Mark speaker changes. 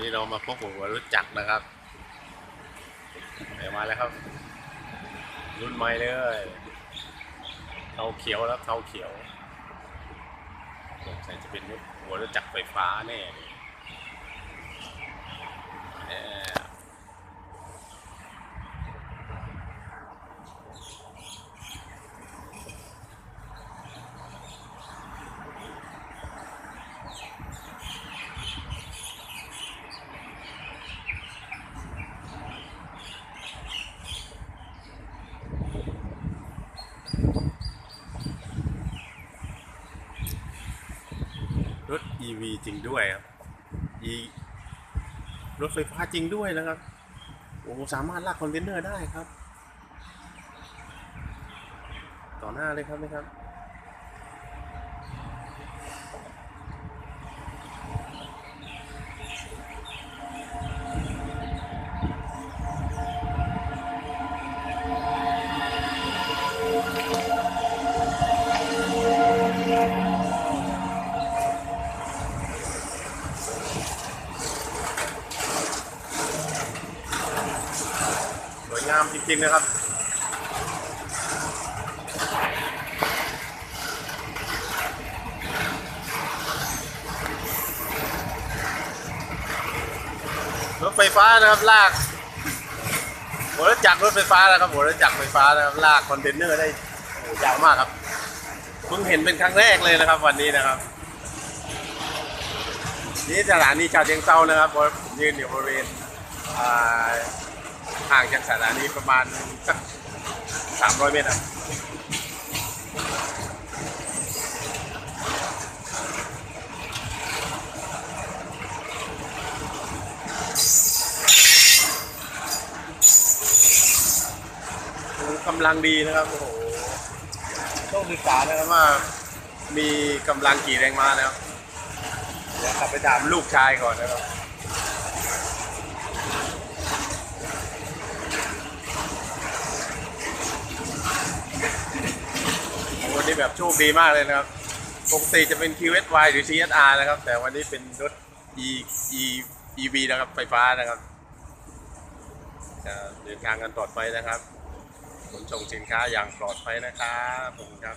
Speaker 1: นี้เรามาพบกับหัวรู้จักนะครับเดี๋ยวมาแล้วครับ รุ่นใหม่เลยเทาเขียวแล้วเทาเขียวสงสัยจะเป็นหัวรถจักรไฟฟ้าแน่เลยเอ่อ รถ EV จริงด้วยครับ E รถไฟฟ้าจริงด้วยนะครับ โอ้สามารถลากคอนเทนเนอร์ได้ครับ ต่อหน้าเลยครับไหมครับ งามจริงๆนะครับรถไฟฟ้านะครับลากหัวรถจักรรถไฟฟ้านะครับหัวรถจักรไฟฟ้านะครับลากคอนเทนเนอร์ได้ยาวมากครับเพิ่งเห็นเป็นครั้งแรกเลยนะครับ วันนี้นะครับ นี่สถานีชาเชียงเซานะครับผมยืนอยู่บริเวณ ห่างจากสถานีประมาณสักสามร้อยเมตรครับกำลังดีนะครับโอ้โหต้องศึกษานะครับว่ามีกำลังกี่แรงม้านะครับเดี๋ยวกลับไปถามลูกชายก่อนนะครับ วันนี้ แบบโชคดีมากเลยนะครับ ปกติจะเป็น QSY หรือ CSR นะครับ แต่วันนี้เป็นรถ E E EV นะครับ ไฟฟ้านะครับ จะเดินทางกันปลอดภัยนะครับขนส่งสินค้าอย่างปลอดภัยนะครับผมครับ